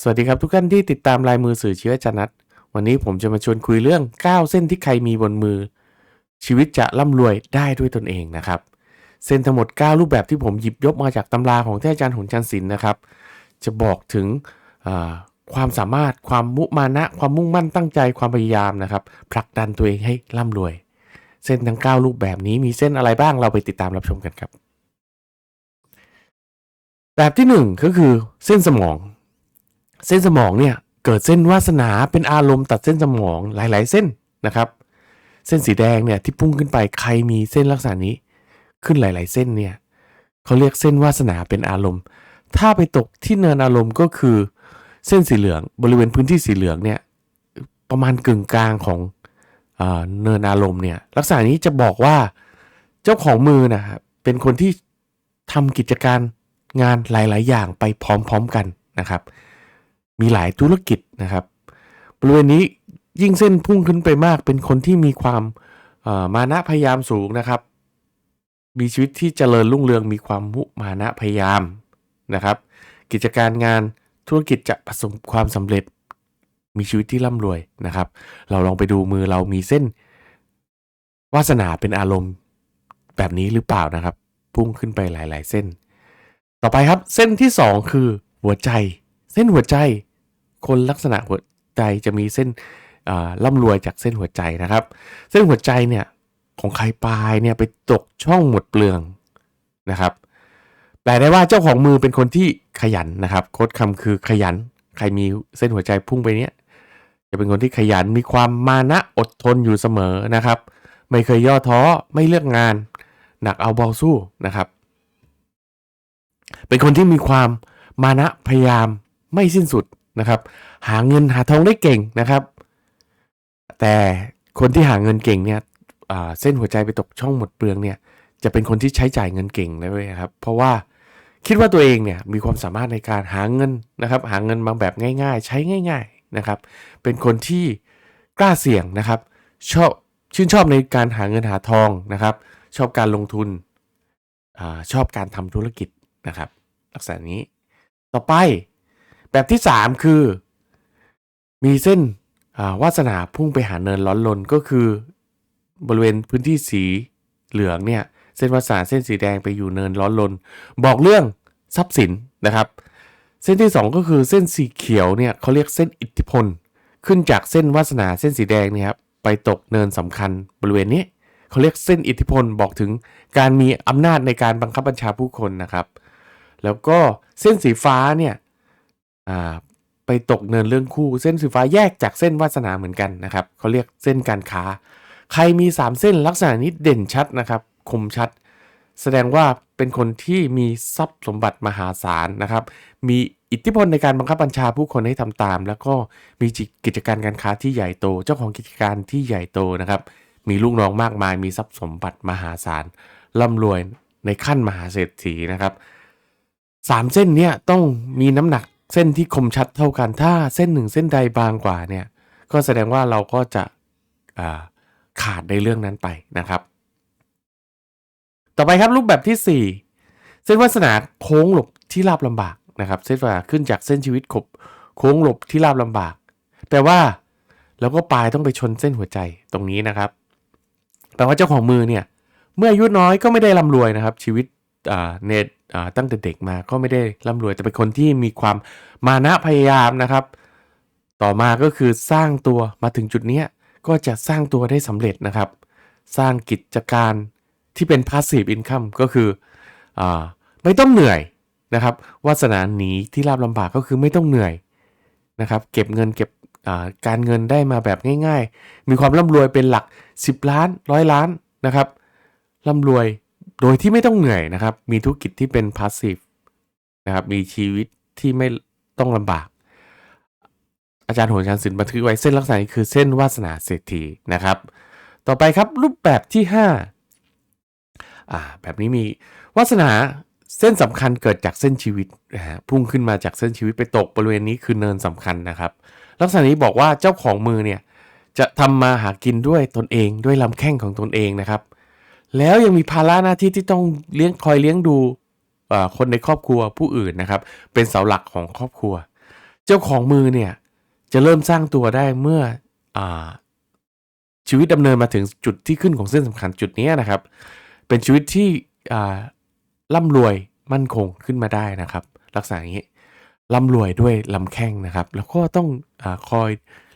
สวัสดีครับทุกท่านที่ติดตามลายมือสื่อชีวิตจันนัทวันนี้ผมจะมาชวนคุยเรื่อง 9 เส้นที่ใครมีบนมือ ชีวิตจะร่ำรวยได้ด้วยตนเองนะครับ เส้นทั้งหมด 9 รูปแบบที่ผมหยิบยกมาจากตำราของท่านอาจารย์หนจันทร์ศิลป์นะครับ จะบอกถึงความสามารถความมุมานะ ความมุ่งมั่นตั้งใจความพยายามนะครับผลักดันตัวเองให้ร่ำรวย เส้นทั้ง 9 รูปแบบนี้มีเส้นอะไรบ้างเราไปติดตามรับชมกันครับ แบบที่หนึ่งก็คือเส้นสมอง เส้นสมองเนี่ยเกิดเส้นวาสนาเป็นอารมณ์ตัดเส้นสมองหลาย ๆ เส้นนะครับ เส้นสีแดงเนี่ยที่พุ่งขึ้นไปใครมีเส้นลักษณะนี้ ขึ้นหลาย ๆ เส้นเนี่ยเขาเรียกเส้นวาสนาเป็นอารมณ์ ถ้าไปตกที่เนินอารมณ์ก็คือ เส้นสีเหลืองบริเวณพื้นที่สีเหลืองเนี่ยประมาณกึ่งกลางของอเนินอารมณ์เนี่ยลักษณะนี้จะบอกว่าเจ้าของมือนะครับเป็นคนที่ทำกิจการงานหลาย ๆ อย่างไปพร้อม ๆ กันนะครับ มีหลายธุรกิจนะครับ บริเวณนี้ยิ่งเส้นพุ่งขึ้นไปมาก เป็นคนที่มีความมานะพยายามสูงนะครับ มีชีวิตที่เจริญรุ่งเรืองมีความมุมานะพยายามนะครับ กิจการงานธุรกิจจะประสบความสำเร็จ มีชีวิตที่ร่ำรวยนะครับ เราลองไปดูมือเรามีเส้น วาสนาเป็นอารมณ์แบบนี้หรือเปล่านะครับ พุ่งขึ้นไปหลาย ๆ เส้น ต่อไปครับเส้นที่สองคือหัวใจ เส้นหัวใจ คนลักษณะหัวใจจะมีเส้นอ่าร่ำรวยจากเส้นหัวใจนะครับ เส้นหัวใจเนี่ยของใครปลายเนี่ยไปตกช่องหมดเปลืองนะครับแปลได้ว่าเจ้าของมือเป็นคนที่ขยันนะครับ โค้ดคำคือขยัน ใครมีเส้นหัวใจพุ่งไปเนี้ยจะเป็นคนที่ขยันมีความมานะอดทนอยู่เสมอนะครับ ไม่เคยย่อท้อไม่เลือกงาน หนักเอาเบาสู้นะครับ เป็นคนที่มีความมานะพยายามไม่สิ้นสุด นะครับ หาเงินหาทองได้เก่งนะครับ แต่คนที่หาเงินเก่งเนี่ยเส้นหัวใจไปตกช่องหมดเปลืองเนี่ย จะเป็นคนที่ใช้จ่ายเงินเก่งเลยครับ เพราะว่าคิดว่าตัวเองเนี่ยมีความสามารถในการหาเงินนะครับ หาเงินมาแบบง่าย ๆ ใช้ง่าย ๆนะครับ เป็นคนที่กล้าเสี่ยงนะครับ ชอบชื่นชอบในการหาเงินหาทองนะครับ ชอบการลงทุนอชอบการทำธุรกิจนะครับ ลักษณะนี้ต่อไป แบบที่ 3 คือ มีเส้นอาวาสนาพุ่งไปหาเนินร้อนลนก็คือบริเวณพื้นที่สีเหลืองเนี่ยเส้นวาสนาเส้นสีแดงไปอยู่เนินร้อนลน บอกเรื่องทรัพย์สินนะครับ เส้นที่ 2 ก็คือเส้นสีเขียวเนี่ยเขาเรียกเส้นอิทธิพล ขึ้นจากเส้นวาสนาเส้นสีแดงเนี่ยครับไปตกเนินสำคัญบริเวณนี้เขาเรียกเส้นอิทธิพลบอกถึงการมีอำนาจในการบังคับบัญชาผู้คนนะครับ แล้วก็เส้นสีฟ้าเนี่ย อ่าไปตกเนินเรื่องคู่เส้นสีฟ้าแยกจากเส้นวาสนาเหมือนกันนะครับเขาเรียกเส้นการค้า ใครมี 3 เส้นลักษณะนี้เด่นชัดนะครับ คมชัด แสดงว่าเป็นคนที่มีทรัพย์สมบัติมหาศาลนะครับ มีอิทธิพลในการบังคับบัญชาผู้คนให้ทำตาม แล้วก็มีกิจการการค้าที่ใหญ่โต เจ้าของกิจการที่ใหญ่โตนะครับ มีลูกน้องมากมาย มีทรัพย์สมบัติมหาศาลร่ำรวยในขั้นมหาเศรษฐีนะครับสามเส้นเนี้ยต้องมีน้ำหนัก เส้นที่คมชัดเท่ากันถ้าเส้นหนึ่งเส้นใดบางกว่าเนี่ยก็แสดงว่าเราก็จะาขาดในเรื่องนั้นไปนะครับ ต่อไปครับรูปแบบที่ 4 เส้นวาสนาโค้งหลบที่ราบลำบากนะครับ เส้นวาสนาขึ้นจากเส้นชีวิตขบโค้งหลบที่ราบลำบากแปลว่าแล้วก็ปลายต้องไปชนเส้นหัวใจตรงนี้นะครับแปลว่าเจ้าของมือเนี่ยเมื่ออายุน้อยก็ไม่ได้ร่ำรวยนะครับ ชีวิต เนตตั้งแต่เด็กมาก็ไม่ได้ร่ำรวยแต่เป็นคนที่มีความมานะพยายามนะครับ ต่อมาก็คือสร้างตัวมาถึงจุดนี้ก็จะสร้างตัวได้สำเร็จนะครับ สร้างกิจการที่เป็น passive income ก็คืออไม่ต้องเหนื่อยนะครับวาสนาหนีที่ราบลำบากก็คือไม่ต้องเหนื่อยนะครับ เก็บเงินเก็บการเงินได้มาแบบง่าย ๆ มีความร่ำรวยเป็นหลัก 10 ล้านร้อยล้านนะครับร่ำรวย โดยที่ไม่ต้องเหนื่อยนะครับ มีธุรกิจที่เป็น passive นะครับ มีชีวิตที่ไม่ต้องลำบาก อาจารย์โหนชานศิลป์บันทึกไว้เส้นลักษณะนี้คือเส้นวาสนาเศรษฐีนะครับ ต่อไปครับรูปแบบที่5อ่าแบบนี้มีวาสนาเส้นสำคัญเกิดจากเส้นชีวิตนะฮะพุ่งขึ้นมาจากเส้นชีวิตไปตกบริเวณนี้คือเนินสำคัญนะครับ ลักษณะนี้บอกว่าเจ้าของมือเนี่ยจะทำมาหากินด้วยตนเองด้วยลำแข้งของตนเองนะครับ แล้วยังมีภาระหน้าที่ที่ต้องเลี้ยงคอยเลี้ยงดูคนในครอบครัวผู้อื่นนะครับ เป็นเสาหลักของครอบครัว เจ้าของมือเนี่ยจะเริ่มสร้างตัวได้เมื่ออาชีวิตดำเนินมาถึงจุดที่ขึ้นของเส้นสำคัญจุดนี้นะครับ เป็นชีวิตที่อ่าร่ำรวยมั่นคงขึ้นมาได้นะครับ ลักษณะนี้ร่ำรวยด้วยลำแข้งนะครับ แล้วก็ต้องอคอย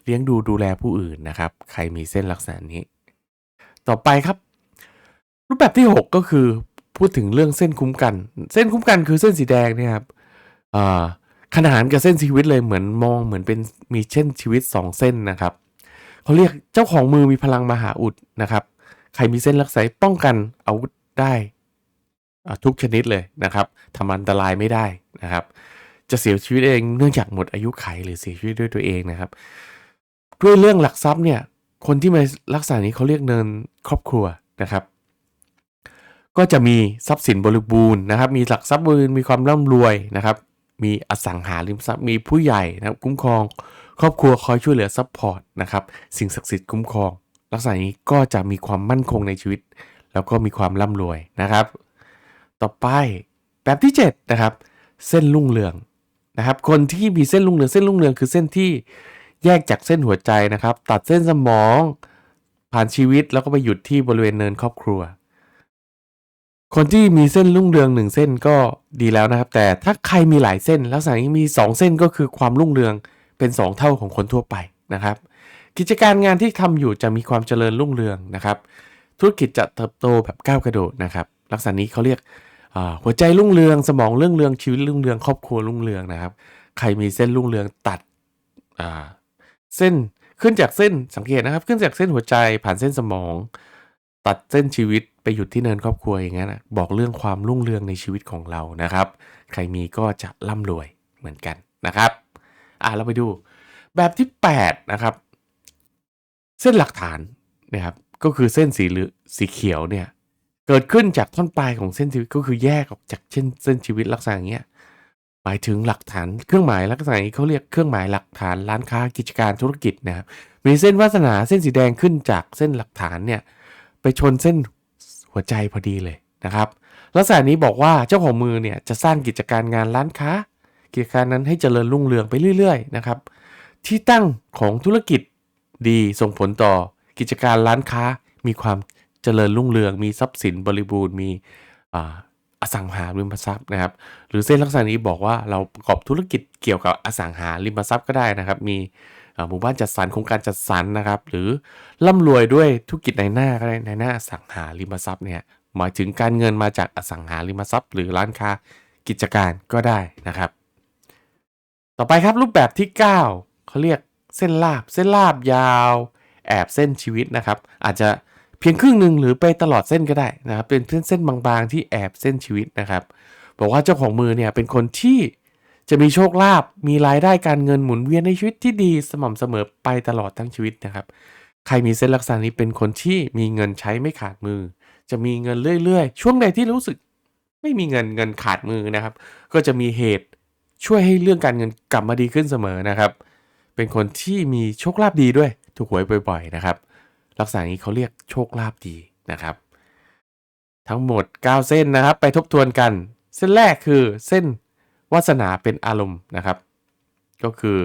เลี้ยงดูดูแลผู้อื่นนะครับ ใครมีเส้นลักษณะนี้ ต่อไปครับ รูปแบบที่ 6 ก็คือพูดถึงเรื่องเส้นคุ้มกัน เส้นคุ้มกันคือเส้นสีแดงเนี่ยครับอ่าขนานกับเส้นชีวิตเลยเหมือนมองเหมือนเป็นมีเช่นชีวิต 2 เส้นนะครับเขาเรียกเจ้าของมือมีพลังมหาอุดนะครับ ใครมีเส้นลักษณะป้องกันอาวุธได้อาทุกชนิดเลยนะครับทำอันตรายไม่ได้นะครับ จะเสียชีวิตเองเนื่องจากหมดอายุไขหรือเสียชีวิตด้วยตัวเองนะครับ ด้วยเรื่องหลักทรัพย์เนี่ยคนที่มาลักษณะนี้เขาเรียกเนินครอบครัวนะครับ ก็จะมีทรัพย์สินบริบูรณ์นะครับ มีหลักทรัพย์บริบูรณ์มีความร่ำรวยนะครับ มีอสังหาริมทรัพย์มีผู้ใหญ่นะครับ คุ้มครอง ครอบครัวคอยช่วยเหลือซัพพอร์ตนะครับ สิ่งศักดิ์สิทธิ์คุ้มครอง ลักษณะนี้ก็จะมีความมั่นคงในชีวิต แล้วก็มีความร่ำรวยนะครับ ต่อไปแบบที่7นะครับ เส้นรุ่งเรืองนะครับ คนที่มีเส้นรุ่งเรืองเส้นรุ่งเรืองคือเส้นที่แยกจากเส้นหัวใจนะครับ ตัดเส้นสมอง ผ่านชีวิตแล้วก็ไปหยุดที่บริเวณเนินครอบครัว คนที่มีเส้นรุ่งเรืองหนึ่งเส้นก็ดีแล้วนะครับ แต่ถ้าใครมีหลายเส้น ลักษณะนี้มี 2 เส้นก็คือความรุ่งเรืองเป็น 2 เท่าของคนทั่วไปนะครับ กิจการงานที่ทำอยู่จะมีความเจริญรุ่งเรืองนะครับ ธุรกิจจะเติบโตแบบก้าวกระโดดนะครับ ลักษณะนี้เขาเรียกหัวใจรุ่งเรืองสมองเรุ่องเรืองชีวิตรุ่งเรืองครอบครัวรุ่งเรืองนะครับ ใครมีเส้นรุ่งเรืองตัดเส้นขึ้นจากเส้นสังเกตนะครับ ขึ้นจากเส้นหัวใจผ่านเส้นสมอง ตัดเส้นชีวิตไปหยุดที่เนินครอบครัวอย่างนั้นนะบอกเรื่องความรุ่งเรืองในชีวิตของเรานะครับ ใครมีก็จะร่ำรวยเหมือนกันนะครับอ่าเราไปดูแบบที่ 8 นะครับ เส้นหลักฐานนะครับก็คือเส้นสีเหลืองสีเขียวเนี่ยเกิดขึ้นจากท่อนปลายของเส้นชีวิตก็คือแยกออกจากเช่นเส้นชีวิตลักษณะอย่างเงี้ยหมายถึงหลักฐานเครื่องหมายลักษณะนี้เขาเรียกเครื่องหมายหลักฐานร้านค้ากิจการธุรกิจนะครับมีเส้นวาสนาเส้นสีแดงขึ้นจากเส้นหลักฐานเนี่ย ไปชนเส้นหัวใจพอดีเลยนะครับ ลักษณะนี้บอกว่าเจ้าของมือเนี่ยจะสร้างกิจการงานร้านค้า กิจการนั้นให้เจริญรุ่งเรืองไปเรื่อยๆนะครับ ที่ตั้งของธุรกิจดีส่งผลต่อกิจการร้านค้ามีความเจริญรุ่งเรือง มีทรัพย์สินบริบูรณ์มีอสังหาริมทรัพย์นะครับ หรือเส้นลักษณะนี้บอกว่าเราประกอบธุรกิจเกี่ยวกับอสังหาริมทรัพย์ก็ได้นะครับ มี หมู่บ้านจัดสรรโครงการจัดสรรนะครับ หรือร่ำรวยด้วยธุรกิจในหน้าก็ได้ในหน้าอสังหาริมทรัพย์เนี่ยหมายถึงการเงินมาจากอสังหาริมทรัพย์ หรือร้านค้ากิจการก็ได้นะครับ ต่อไปครับรูปแบบที่ 9เขาเรียกเส้นลาบเส้นลาบยาว แอบเส้นชีวิตนะครับ อาจจะเพียงครึ่งหนึ่งหรือไปตลอดเส้นก็ได้นะครับ เป็นเส้นเส้นบางๆที่แอบเส้นชีวิตนะครับ บอกว่าเจ้าของมือเนี่ยเป็นคนที่ จะมีโชคลาภมีรายได้การเงินหมุนเวียนในชีวิตที่ดีสม่ำเสมอไปตลอดทั้งชีวิตนะครับ ใครมีเส้นลักษณะนี้เป็นคนที่มีเงินใช้ไม่ขาดมือ จะมีเงินเรื่อยๆ ช่วงใดที่รู้สึกไม่มีเงินเงินขาดมือนะครับ ก็จะมีเหตุช่วยให้เรื่องการเงินกลับมาดีขึ้นเสมอนะครับ เป็นคนที่มีโชคลาภดีด้วย ถูกหวยบ่อย ๆ นะครับ ลักษณะนี้เขาเรียกโชคลาภดีนะครับ ทั้งหมด 9 เส้นนะครับ ไปทบทวนกัน เส้นแรกคือเส้น วาสนาเป็นอารมณ์นะครับ ก็คือ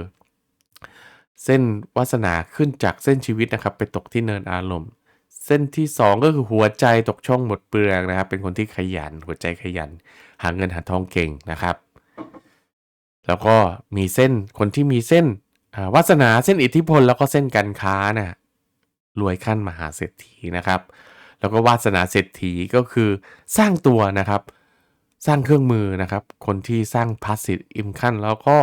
เส้นวาสนาขึ้นจากเส้นชีวิตนะครับ ไปตกที่เนินอารมณ์ เส้นที่ 2 ก็คือหัวใจตกช่องหมดเปลืองนะครับ เป็นคนที่ขยันหัวใจขยัน หาเงินหาทองเก่งนะครับ แล้วก็มีเส้นคนที่มีเส้นวาสนาเส้นอิทธิพลแล้วก็เส้นการค้านะรวยขั้นมหาเศรษฐีนะครับ แล้วก็วาสนาเศรษฐีก็คือสร้างตัวนะครับ สร้างเครื่องมือนะครับ คนที่สร้างพาสซีฟอิมขั้นแล้วก็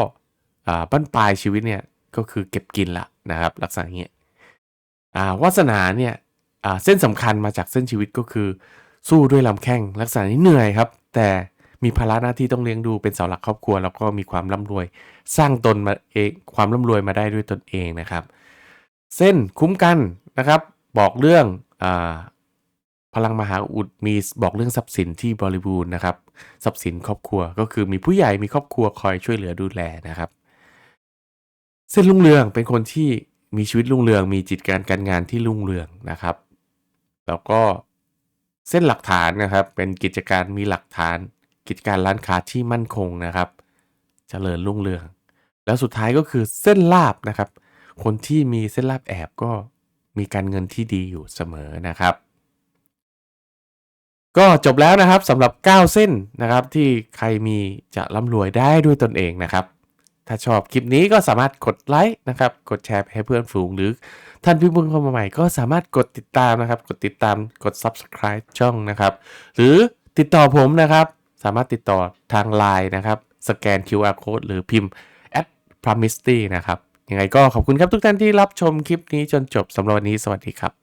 บั้นปลายชีวิตเนี่ยก็คือเก็บกินละนะครับลักษณะอย่างเงี้อาวาสนาเนี่ยเส้นสำคัญมาจากเส้นชีวิตก็คือ สู้ด้วยลำแข้งลักษณะนี้เหนื่อยครับ แต่มีภาระหน้าที่ต้องเลี้ยงดูเป็นเสาหลักครอบครัว แล้วก็มีความร่ำรวย สร้างตนมาเองความร่ำรวยมาได้ด้วยตนเองนะครับ เส้นคุ้มกันนะครับ บอกเรื่องอ พลังมหาอุดมีบอกเรื่องทรัพย์สินที่บริบูรณ์นะครับ ทรัพย์สินครอบครัวก็คือมีผู้ใหญ่มีครอบครัวคอยช่วยเหลือดูแลนะครับ เส้นรุ่งเรืองเป็นคนที่มีชีวิตรุ่งเรือง มีจิตการการงานที่รุ่งเรืองนะครับ แล้วก็เส้นหลักฐานนะครับ เป็นกิจการมีหลักฐาน กิจการร้านค้าที่มั่นคงนะครับเจริญรุ่งเรือง แล้วสุดท้ายก็คือเส้นลาบนะครับ คนที่มีเส้นลาบแอบก็มีการเงินที่ดีอยู่เสมอนะครับ ก็จบแล้วนะครับสำหรับ 9 เส้นนะครับ ที่ใครมีจะร่ำรวยได้ด้วยตนเองนะครับ ถ้าชอบคลิปนี้ก็สามารถกดไลค์นะครับ กดแชร์ให้เพื่อนฝูงหรือ ท่านที่เพิ่งเข้ามาใหม่ก็สามารถกดติดตามนะครับ กดติดตามกด subscribe ช่องนะครับ หรือติดต่อผมนะครับ สามารถติดต่อทาง Line นะครับ สแกน QR code หรือพิมพ์ at p r o m i s t y นะครับยังไงก็ขอบคุณครับทุกท่านที่รับชมคลิปนี้จนจบสำหรับวันนี้สวัสดีครับ